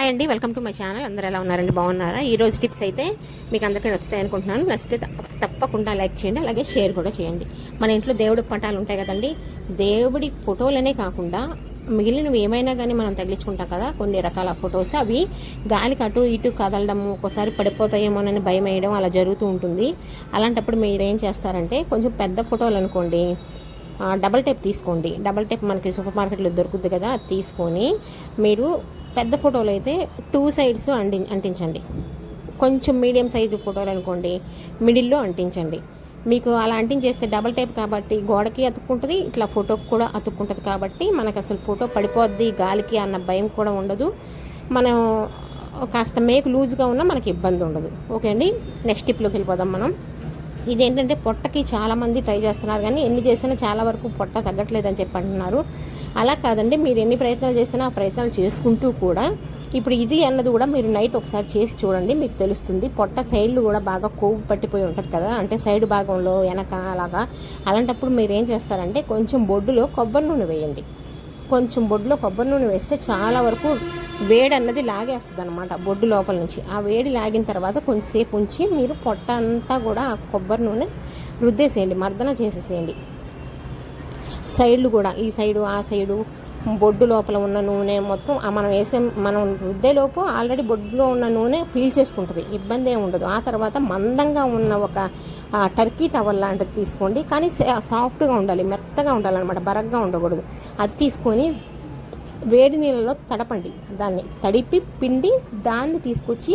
Hi అండి welcome to my channel. అందరూ ఎలా ఉన్నారండి? బాగున్నారా? ఈరోజు టిప్స్ అయితే మీకు అందరికీ నచ్చుతాయి అనుకుంటున్నాను. నచ్చితే తప్పకుండా లైక్ చేయండి అలాగే షేర్ కూడా చేయండి. మన ఇంట్లో దేవుడి పటాలు ఉంటాయి కదండి దేవుడి ఫోటోలనే కాకుండా మిగిలినవి ఏమైనా కానీ మనం తగిలించుకుంటాం కదా కొన్ని రకాల ఫొటోస్. అవి గాలికి అటు ఇటు కదలడం ఒక్కోసారి పడిపోతాయేమోనని భయం వేయడం అలా జరుగుతూ ఉంటుంది. అలాంటప్పుడు మీరు ఏం చేస్తారంటే కొంచెం పెద్ద ఫోటోలు అనుకోండి డబల్ టేప్ తీసుకోండి. డబల్ టేప్ మనకి సూపర్ మార్కెట్లో దొరుకుద్ది కదా అది తీసుకొని మీరు పెద్ద ఫోటోలు అయితే టూ సైడ్స్ అంటి అంటించండి. కొంచెం మీడియం సైజు ఫోటోలు అనుకోండి మిడిల్లో అంటించండి. మీకు అలా అంటించేస్తే డబల్ టైప్ కాబట్టి గోడకి అతుక్కుంటుంది ఇట్లా ఫోటోకి కూడా అతుక్కుంటుంది కాబట్టి మనకు అసలు ఫోటో పడిపోద్ది గాలికి అన్న భయం కూడా ఉండదు. మనం కాస్త మేకు లూజ్గా ఉన్నా మనకి ఇబ్బంది ఉండదు ఓకే అండి నెక్స్ట్ టిప్లోకి వెళ్ళిపోదాం మనం. ఇదేంటంటే పొట్టకి చాలామంది ట్రై చేస్తున్నారు కానీ ఎన్ని చేసినా చాలా వరకు పొట్ట తగ్గట్లేదని చెప్పి అంటున్నారు. అలా కాదండి మీరు ఎన్ని ప్రయత్నాలు చేసినా ఆ ప్రయత్నాలు చేసుకుంటూ కూడా ఇప్పుడు ఇది అన్నది కూడా మీరు నైట్ ఒకసారి చేసి చూడండి మీకు తెలుస్తుంది. పొట్ట సైడ్లు కూడా బాగా కొవ్వు పట్టిపోయి ఉంటుంది కదా అంటే సైడ్ భాగంలో వెనక అలాగా. అలాంటప్పుడు మీరు ఏం చేస్తారంటే కొంచెం బొడ్డులో కొబ్బరి నూనె వేయండి. కొంచెం బొడ్డులో కొబ్బరి నూనె వేస్తే చాలా వరకు వేడి అన్నది లాగేస్తుంది అనమాట బొడ్డు లోపల నుంచి. ఆ వేడి లాగిన తర్వాత కొంచెంసేపు ఉంచి మీరు పొట్ట అంతా కూడా కొబ్బరి నూనె రుద్దేసేయండి మర్దన చేసేసేయండి. సైడ్లు కూడా ఈ సైడు ఆ సైడు బొడ్డు లోపల ఉన్న నూనె మొత్తం మనం వేసే మనం రుద్దేలోపు ఆల్రెడీ బొడ్డులో ఉన్న నూనె పీల్చేసుకుంటుంది ఇబ్బంది ఏమి ఉండదు. ఆ తర్వాత మందంగా ఉన్న ఒక టర్కీ టవల్ లాంటిది తీసుకోండి. కానీ సాఫ్ట్గా ఉండాలి మెత్తగా ఉండాలన్నమాట బరగ్గా ఉండకూడదు. అది తీసుకొని వేడి నీళ్ళలో తడపండి. దాన్ని తడిపి పిండి దాన్ని తీసుకొచ్చి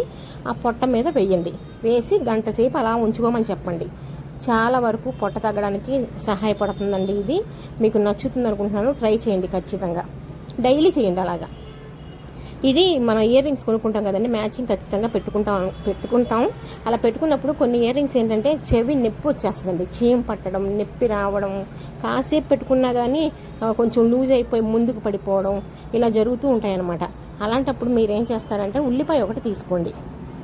ఆ పొట్ట మీద వేయండి. వేసి గంట సేపు అలా ఉంచుకోమని చెప్పండి. చాలా వరకు పొట్ట తగ్గడానికి సహాయపడుతుందండి ఇది. మీకు నచ్చుతుంది అనుకుంటున్నాను ట్రై చేయండి ఖచ్చితంగా. డైలీ చేయండి అలాగా. ఇది మనం ఇయర్ రింగ్స్ కొనుక్కుంటాం కదండి మ్యాచింగ్ ఖచ్చితంగా పెట్టుకుంటాం పెట్టుకుంటాం. అలా పెట్టుకున్నప్పుడు కొన్ని ఇయర్ రింగ్స్ ఏంటంటే చెవి నొప్పి వచ్చేస్తుందండి. చీమ పట్టడం నొప్పి రావడం కాసేపు పెట్టుకున్నా కానీ కొంచెం లూజ్ అయిపోయి ముందుకు పడిపోవడం ఇలా జరుగుతూ ఉంటాయన్నమాట. అలాంటప్పుడు మీరు ఏం చేస్తారంటే ఉల్లిపాయ ఒకటి తీసుకోండి.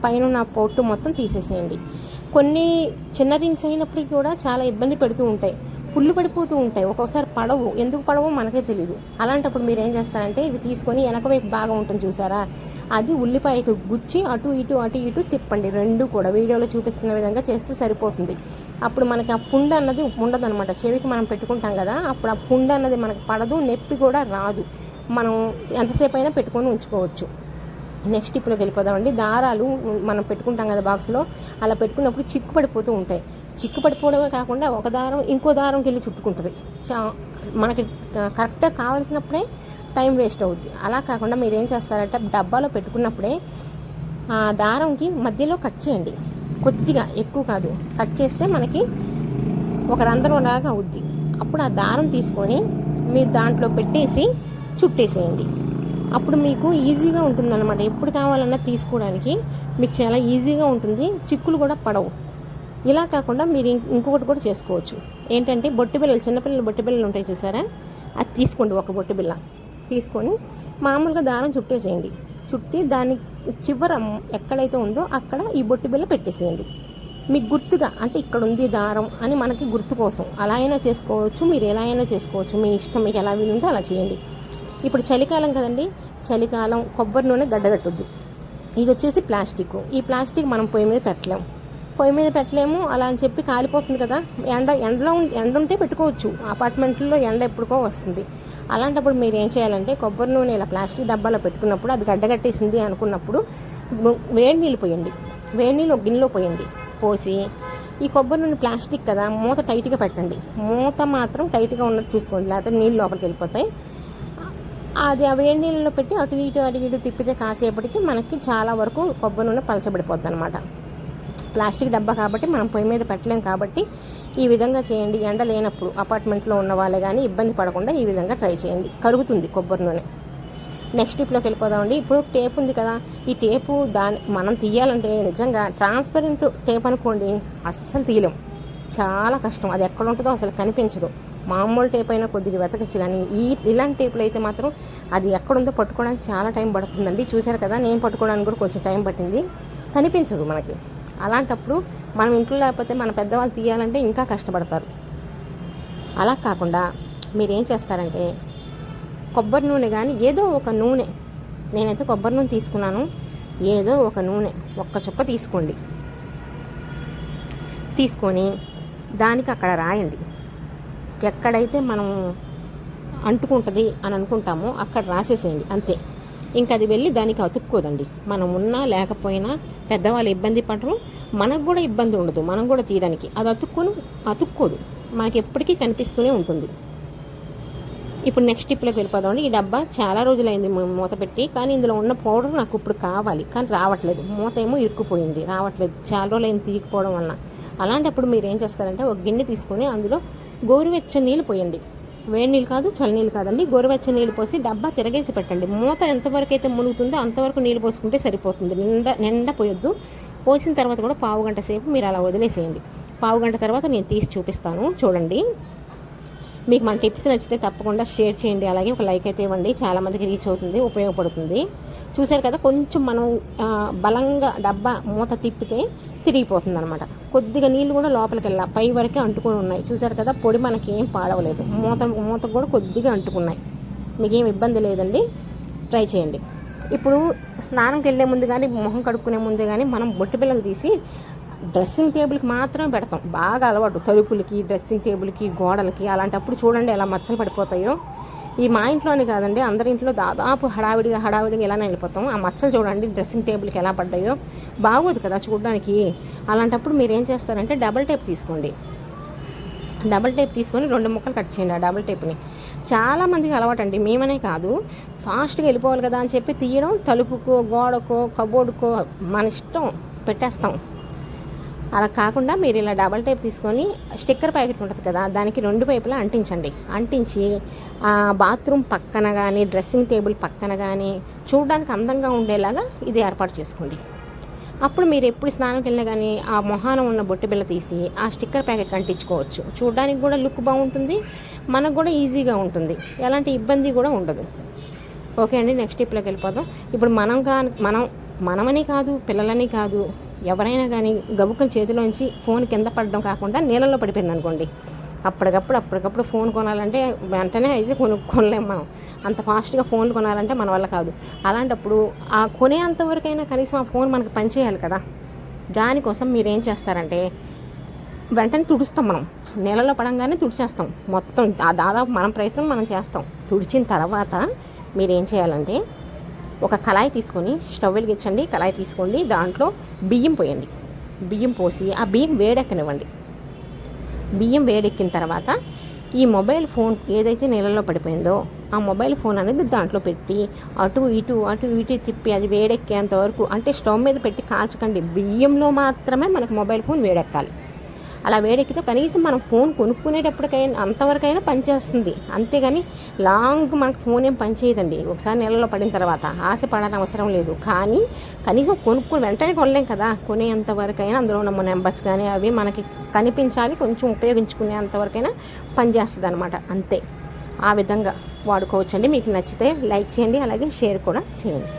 పైన నా పొట్టు మొత్తం తీసేసేయండి. కొన్ని చిన్న రింగ్స్ అయినప్పటికీ కూడా చాలా ఇబ్బంది పెడుతూ ఉంటాయి. పుల్లు పడిపోతూ ఉంటాయి. ఒక్కొక్కసారి పడవు. ఎందుకు పడవో మనకే తెలియదు అలాంటప్పుడు మీరు ఏం చేస్తారంటే ఇవి తీసుకొని వెనకవైపు బాగా ఉంటుంది చూసారా? అది ఉల్లిపాయకు గుచ్చి అటు ఇటు అటు ఇటు తిప్పండి. రెండు కూడా. వీడియోలో చూపిస్తున్న విధంగా చేస్తే సరిపోతుంది. అప్పుడు మనకి ఆ పుండ అన్నది ఉండదన్నమాట. చెవికి మనం పెట్టుకుంటాం కదా అప్పుడు ఆ పుండ అన్నది మనకు పడదు నొప్పి కూడా రాదు. మనం ఎంతసేపు అయినా పెట్టుకొని ఉంచుకోవచ్చు. నెక్స్ట్ ఇప్పుడు వెళ్ళిపోదామండి దారాలు మనం పెట్టుకుంటాం కదా బాక్స్లో అలా పెట్టుకున్నప్పుడు చిక్కు పడిపోతూ ఉంటాయి. చిక్కు పడిపోవడమే కాకుండా ఒక దారం ఇంకో దారంకి వెళ్ళి చుట్టుకుంటుంది. చా మనకి కరెక్ట్గా కావాల్సినప్పుడే టైం వేస్ట్ అవుద్ది. అలా కాకుండా మీరు ఏం చేస్తారంటే డబ్బాలో పెట్టుకున్నప్పుడే ఆ దారంకి మధ్యలో కట్ చేయండి. కొద్దిగా ఎక్కువ కాదు. కట్ చేస్తే మనకి ఒక రంధ్రంలాగా అవుద్ది. అప్పుడు ఆ దారం తీసుకొని మీరు దాంట్లో పెట్టేసి చుట్టేసేయండి. అప్పుడు మీకు ఈజీగా ఉంటుందన్నమాట. ఎప్పుడు కావాలన్నా తీసుకోవడానికి మీకు చాలా ఈజీగా ఉంటుంది. చిక్కులు కూడా పడవు. ఇలా కాకుండా మీరు ఇం- ఇంకొకటి కూడా చేసుకోవచ్చు. ఏంటంటే బొట్టి బిళ్ళలు చిన్నపిల్లలు బొట్టి బిళ్ళలు ఉంటాయి చూసారా? అది తీసుకోండి ఒక బొట్టి బిళ్ళ. తీసుకొని మామూలుగా దారం చుట్టేసేయండి. చుట్టి దాని చివర ఎక్కడైతే ఉందో అక్కడ ఈ బొట్టి బిళ్ళ పెట్టేసేయండి. మీకు గుర్తుగా అంటే ఇక్కడ ఉంది దారం అని మనకి గుర్తు కోసం. అలా అయినా చేసుకోవచ్చు మీరు ఎలా అయినా చేసుకోవచ్చు. మీ ఇష్టం మీకు ఎలా వీలుంటే అలా చేయండి. ఇప్పుడు చలికాలం కదండి చలికాలం కొబ్బరి నూనె గడ్డగట్టుద్ది. ఇది వచ్చేసి ప్లాస్టిక్. ఈ ప్లాస్టిక్ మనం పొయ్యి మీద పెట్టలేము పొయ్యి మీద పెట్టలేము అలా అని చెప్పి కాలిపోతుంది కదా. ఎండ ఎండలో ఎండ ఉంటే పెట్టుకోవచ్చు. అపార్ట్మెంట్లో ఎండ ఎప్పుడుకో వస్తుంది. అలాంటప్పుడు మీరు ఏం చేయాలంటే కొబ్బరి నూనె ఇలా ప్లాస్టిక్ డబ్బాలో పెట్టుకున్నప్పుడు అది గడ్డగట్టేసింది అనుకున్నప్పుడు వేడి నీళ్ళు పోయండి. వేడి నీళ్ళు ఒక గిన్నెలో పోయండి. పోసి ఈ కొబ్బరి నూనె ప్లాస్టిక్ కదా మూత టైట్గా పెట్టండి. మూత మాత్రం టైట్గా ఉన్నట్టు చూసుకోండి. లేకపోతే నీళ్ళు లోపలికి వెళ్ళిపోతాయి. అది ఆ వేడి నీళ్ళలో పెట్టి అటు ఇటు అటు ఇటు తిప్పితే కాసేపటికి మనకి చాలా వరకు కొబ్బరి నూనె పలచబడిపోద్ది అనమాట ప్లాస్టిక్ డబ్బా కాబట్టి మనం పొయ్యి మీద పెట్టలేం కాబట్టి ఈ విధంగా చేయండి. ఎండ లేనప్పుడు అపార్ట్మెంట్లో ఉన్న వాళ్ళే కానీ ఇబ్బంది పడకుండా ఈ విధంగా ట్రై చేయండి. కరుగుతుంది కొబ్బరి నూనె. నెక్స్ట్ టిప్లోకి వెళ్ళిపోదామండి. ఇప్పుడు టేప్ ఉంది కదా. ఈ టేపు దాని మనం తీయాలంటే నిజంగా ట్రాన్స్పరెంట్ టేప్ అనుకోండి అస్సలు తీయలేం. చాలా కష్టం. అది ఎక్కడ ఉంటుందో అసలు కనిపించదు. మామూలు టేప్ అయినా కొద్దిగా వెతకచ్చు కానీ ఈ ఇలాంటి టేపులు అయితే మాత్రం అది ఎక్కడుందో పట్టుకోవడానికి చాలా టైం పడుతుందండి. చూశారు కదా నేను పట్టుకోవడానికి కూడా కొంచెం టైం పట్టింది. కనిపించదు మనకి. అలాంటప్పుడు మనం ఇంట్లో లేకపోతే మన పెద్దవాళ్ళు తీయాలంటే ఇంకా కష్టపడతారు. అలా కాకుండా మీరు ఏం చేస్తారంటే కొబ్బరి నూనె కానీ ఏదో ఒక నూనె నేనైతే కొబ్బరి నూనె తీసుకున్నాను. ఏదో ఒక నూనె ఒక్క చుక్క తీసుకోండి. తీసుకొని దానికి అక్కడ రాయండి. ఎక్కడైతే మనం అంటుకుంటుంది అని అనుకుంటామో అక్కడ రాసేసేయండి అంతే. ఇంకా అది వెళ్ళి దానికి అతుక్కోదండి. మనం ఉన్నా లేకపోయినా పెద్దవాళ్ళు ఇబ్బంది పడరు మనకు కూడా ఇబ్బంది ఉండదు మనం కూడా తీయడానికి. అది అతుక్కొని అతుక్కోదు మనకి ఎప్పటికీ కనిపిస్తూనే ఉంటుంది. ఇప్పుడు నెక్స్ట్ టిప్లోకి వెళ్ళిపోదామండి. ఈ డబ్బా చాలా రోజులైంది మూత పెట్టి కానీ ఇందులో ఉన్న పౌడర్ నాకు ఇప్పుడు కావాలి కానీ రావట్లేదు. మూత ఏమో ఇరుక్కుపోయింది రావట్లేదు. చాలా రోజులైంది తీయకపోవడం వలన. అలాంటప్పుడు మీరు ఏం చేస్తారంటే ఒక గిన్నె తీసుకొని అందులో గోరువెచ్చని నీళ్ళు పోయండి. వేడి నీళ్ళు కాదు చలి నీళ్ళు కాదండి. గోరువెచ్చని నీళ్ళు పోసి డబ్బా తిరగేసి పెట్టండి. మూత ఎంతవరకు అయితే మునుగుతుందో అంతవరకు నీళ్ళు పోసుకుంటే సరిపోతుంది. నిండా నిండా పోయొద్దు. పోసిన తర్వాత కూడా పావు గంట సేపు మీరు అలా వదిలేసేయండి. పావు గంట తర్వాత నేను తీసి చూపిస్తాను. చూడండి. మీకు మన టిప్స్ నచ్చితే తప్పకుండా షేర్ చేయండి. అలాగే ఒక లైక్ అయితే ఇవ్వండి. చాలామందికి రీచ్ అవుతుంది ఉపయోగపడుతుంది. చూశారు కదా కొంచెం మనం బలంగా డబ్బా మూత తిప్పితే తిరిగిపోతుంది అనమాట కొద్దిగా నీళ్ళు కూడా లోపలికి వెళ్ళా పై వరకే అంటుకొని ఉన్నాయి. చూశారు కదా పొడి మనకి ఏం పాడవలేదు. మూత మూతకు కూడా కొద్దిగా అంటుకున్నాయి. మీకేం ఇబ్బంది లేదండి ట్రై చేయండి. ఇప్పుడు స్నానంకి వెళ్ళే ముందు కానీ మొహం కడుక్కునే ముందు కానీ మనం బొట్టు పిల్లలు తీసి డ్రెస్సింగ్ టేబుల్కి మాత్రమే పెడతాం. బాగా అలవాటు. తలుపులకి డ్రెస్సింగ్ టేబుల్కి గోడలకి అలాంటప్పుడు చూడండి ఎలా మచ్చలు పడిపోతాయో. ఈ మా ఇంట్లోనే కాదండి అందరి ఇంట్లో దాదాపు హడావిడిగా హడావిడిగా ఇలానే వెళ్ళిపోతాం. ఆ మచ్చలు చూడండి డ్రెస్సింగ్ టేబుల్కి ఎలా పడ్డాయో. బాగోదు కదా చూడడానికి. అలాంటప్పుడు మీరు ఏం చేస్తారంటే డబల్ టేప్ తీసుకోండి. డబల్ టేప్ తీసుకొని రెండు ముక్కలు కట్ చేయండి ఆ డబల్ టేప్ని. చాలా మందికి అలవాటు అండి మేమనే కాదు. ఫాస్ట్గా వెళ్ళిపోవాలి కదా అని చెప్పి తీయడం తలుపుకో గోడకో కబోర్డుకో మన ఇష్టం పెట్టేస్తాం. అలా కాకుండా మీరు ఇలా డబల్ టైప్ తీసుకొని స్టిక్కర్ ప్యాకెట్ ఉంటుంది కదా దానికి రెండు వైపులా అంటించండి. అంటించి బాత్రూమ్ పక్కన కానీ డ్రెస్సింగ్ టేబుల్ పక్కన కానీ చూడడానికి అందంగా ఉండేలాగా ఇది ఏర్పాటు చేసుకోండి. అప్పుడు మీరు ఎప్పుడు స్నానంకి వెళ్ళినా కానీ ఆ మొహాన ఉన్న బొట్టు బిల్ల తీసి ఆ స్టిక్కర్ ప్యాకెట్ అంటించుకోవచ్చు చూడడానికి కూడా లుక్ బాగుంటుంది. మనకు కూడా ఈజీగా ఉంటుంది. ఎలాంటి ఇబ్బంది కూడా ఉండదు. ఓకే అండి నెక్స్ట్ టిప్లోకి వెళ్ళిపోదాం. ఇప్పుడు మనం కా మనం మనమని కాదు పిల్లలని కాదు ఎవరైనా కానీ గబుకం చేతిలోంచి ఫోన్ కింద పడడం కాకుండా నీళ్ళలో పడిపోయింది అనుకోండి అప్పటికప్పుడు అప్పటికప్పుడు ఫోన్ కొనాలంటే వెంటనే అయితే కొను మనం. అంత ఫాస్ట్గా ఫోన్లు కొనాలంటే మన వల్ల కాదు. అలాంటప్పుడు ఆ కొనేంతవరకైనా కనీసం ఆ ఫోన్ మనకి పనిచేయాలి కదా. దానికోసం మీరు ఏం చేస్తారంటే వెంటనే తుడుస్తాం మనం. నీళ్ళలో పడంగానే తుడిచేస్తాం. మొత్తం ఆ దాదాపు మనం ప్రయత్నం మనం చేస్తాం. తుడిచిన తర్వాత మీరు ఏం చేయాలంటే ఒక కళాయి తీసుకొని స్టవ్ వెలిగించండి కళాయి తీసుకోండి దాంట్లో బియ్యం పోయండి. బియ్యం పోసి ఆ బియ్యం వేడెక్కనివ్వండి. బియ్యం వేడెక్కిన తర్వాత ఈ మొబైల్ ఫోన్ ఏదైతే నీళ్ళలో పడిపోయిందో ఆ మొబైల్ ఫోన్ అనేది దాంట్లో పెట్టి అటు ఇటు అటు ఇటు తిప్పి అది వేడెక్కేంత వరకు అంటే స్టవ్ మీద పెట్టి కాల్చకండి. బియ్యంలో మాత్రమే మనకు మొబైల్ ఫోన్ వేడెక్కాలి. అలా వేడెక్కితే కనీసం మనం ఫోన్ కొనుక్కునేటప్పటికైనా అంతవరకైనా పనిచేస్తుంది అంతేగాని లాంగ్ మనకు ఫోన్ ఏం పనిచేయదండి ఒకసారి నెలలో పడిన తర్వాత ఆశ పడని అవసరం లేదు. కానీ కనీసం కొనుక్కుని వెంటనే కొనలేం కదా. కొనేంతవరకైనా అందులో ఉన్న నెంబర్స్ కానీ అవి మనకి కనిపించాలి కొంచెం ఉపయోగించుకునేంతవరకైనా పనిచేస్తుంది అనమాట అంతే. ఆ విధంగా వాడుకోవచ్చండి. మీకు నచ్చితే లైక్ చేయండి. అలాగే షేర్ కూడా చేయండి.